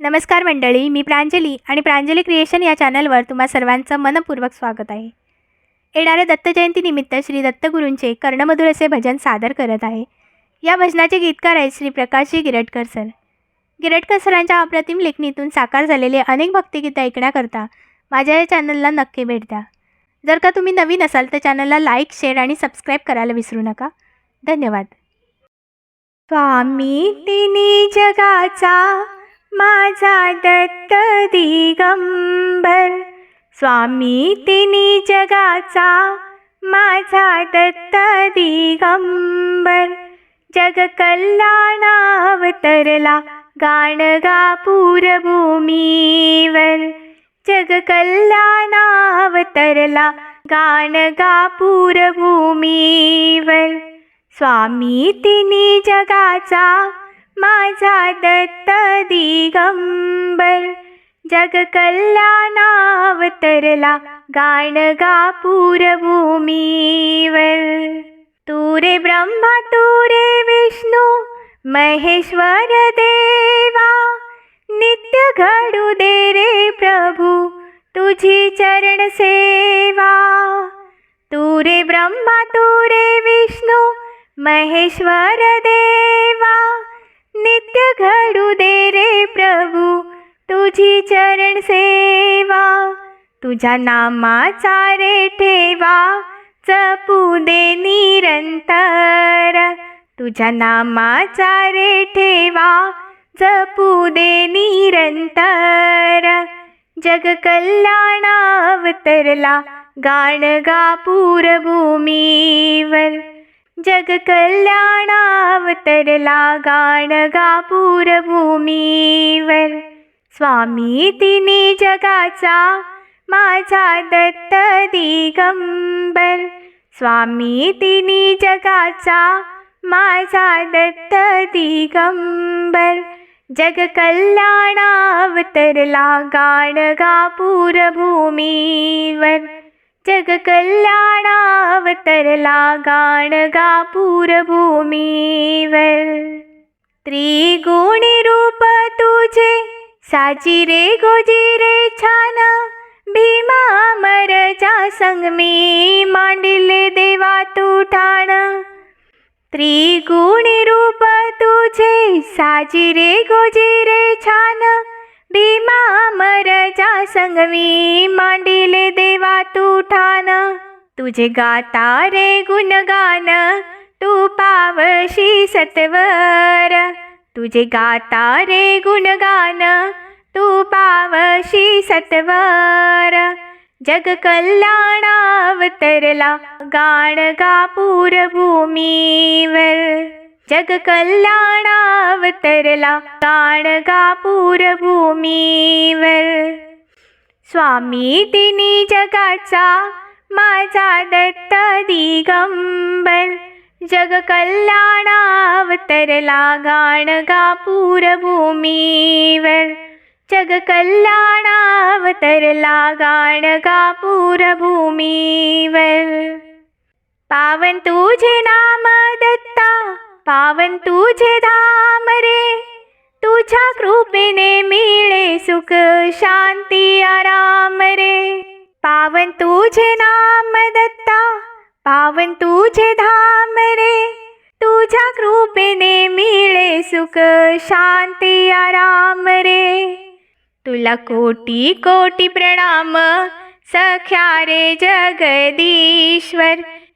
नमस्कार मंडळी मी प्रांजली आणि प्रांजली क्रिएशन या चॅनलवर तुम्हा सर्वांचं मनपूर्वक स्वागत आहे. येणाऱ्या दत्तजयंतीनिमित्त श्री दत्तगुरूंचे कर्णमधुर असे भजन सादर करत आहे. या भजनाचे गीतकार आहेत श्री प्रकाशजी गिरटकर सर. गिरटकर सरांच्या अप्रतिम लेखणीतून साकार झालेले अनेक भक्तिगीतं ऐकण्याकरता माझ्या या चॅनलला नक्की भेट द्या. जर का तुम्ही नवीन असाल तर चॅनलला लाईक शेअर आणि सबस्क्राईब करायला विसरू नका. धन्यवाद. स्वामी तिन्ही जगाचा माझा दत्त दिगंबर. स्वामी तिन्ही जगाचा माझा दत्त दिगंबर. जग कल्याणावतरला गाणगा पूरभूमीवर. जग कल्याणावतरला गाणगा पूरभूमीवर. स्वामी तिन्ही जगाचा माझा दत्त दिगंबर. जग कल्याणावतरला गाणगा पूरभूमीवर तू रे ब्रह्मा तू रे विष्णू महेश्वर देवा. नित्य घडू दे रे प्रभू तुझी चरण सेवा. तू रे ब्रह्मा तू रे विष्णू महेश्वर देवा. नित्य घडू दे रे प्रभू तुझी चरण सेवा तुझ्या नामाचा रे ठेवा जपू दे निरंतर. तुझ्या नामाचा रे ठेवा जपू दे निरंतर. जग कल्याणावतरला गाणगा पूरभूमीवर. जग कल्याणावतरला गाणगा पूरभूमीवर स्वामी तिने जगाचा माझा दत्त दिगंबर. स्वामी तिने जगाचा माझा दत्त दिगंबर. जग कल्याणावतरला गाणगा पूरभूमीवर जग कल्याणावतरला गाणगा पूरभूमीवर त्रिगुणी रूप तुझे साची रे गोजी रे छान भीमा अमरच्या संगमी मांडिले देवा तू ठाण. त्रिगुणी रूप तुझे साजी रे गोजी रे छान भीमा परजा संगमी मांडिले देवा तू ठान. तुझे गाता रे गुणगान तू पावशी सत्वर. तुझे गाता रे गुणगान तू पावशी सत्वर. जग कल्याणावतरला गाणगा पूरभूमीवर. जग कल्याणावतरला गाणगा पूरभूमीवर स्वामी तिन्ही जगाचा माझा दत्त दिगंबर. जग कल्याणावतरला गाणगा पूरभूमीवर जग कल्याणावतरला गाणगा पूरभूमीवर पावन तुझे नाम दत्ता पावन तुझे धाम रे. तुझ्या कृपेने मिळे सुख शांती आराम रे. पावन तुझे नाम दत्ता पावन तुझे धाम रे. तुझ्या कृपेने मिळे सुख शांती आराम रे. तुला कोटी कोटी प्रणाम सख्या रे जगदीश्वर.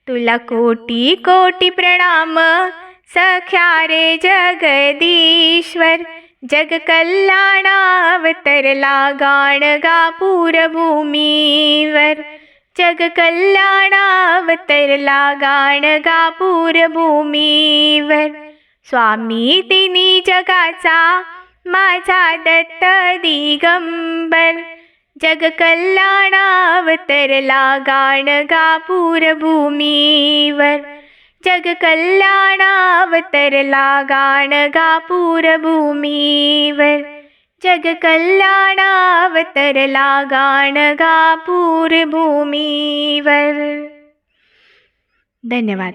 तुला कोटी कोटी प्रणाम सख्या रे जगदीश्वर जग कल्याणावतरला गाणगा पूरभूमीवर. जग कल्याणावतरला गाणगा पूरभूमीवर. स्वामी तिन्ही जगाचा माझा दत्त दिगंबर. जग कल्याणावतरला गाणगा पूरभूमीवर. जग कल्याणावतरला गाणगा पूरभूमीवर. जग कल्याणावतरला गाणगा पूरभूमीवर. धन्यवाद.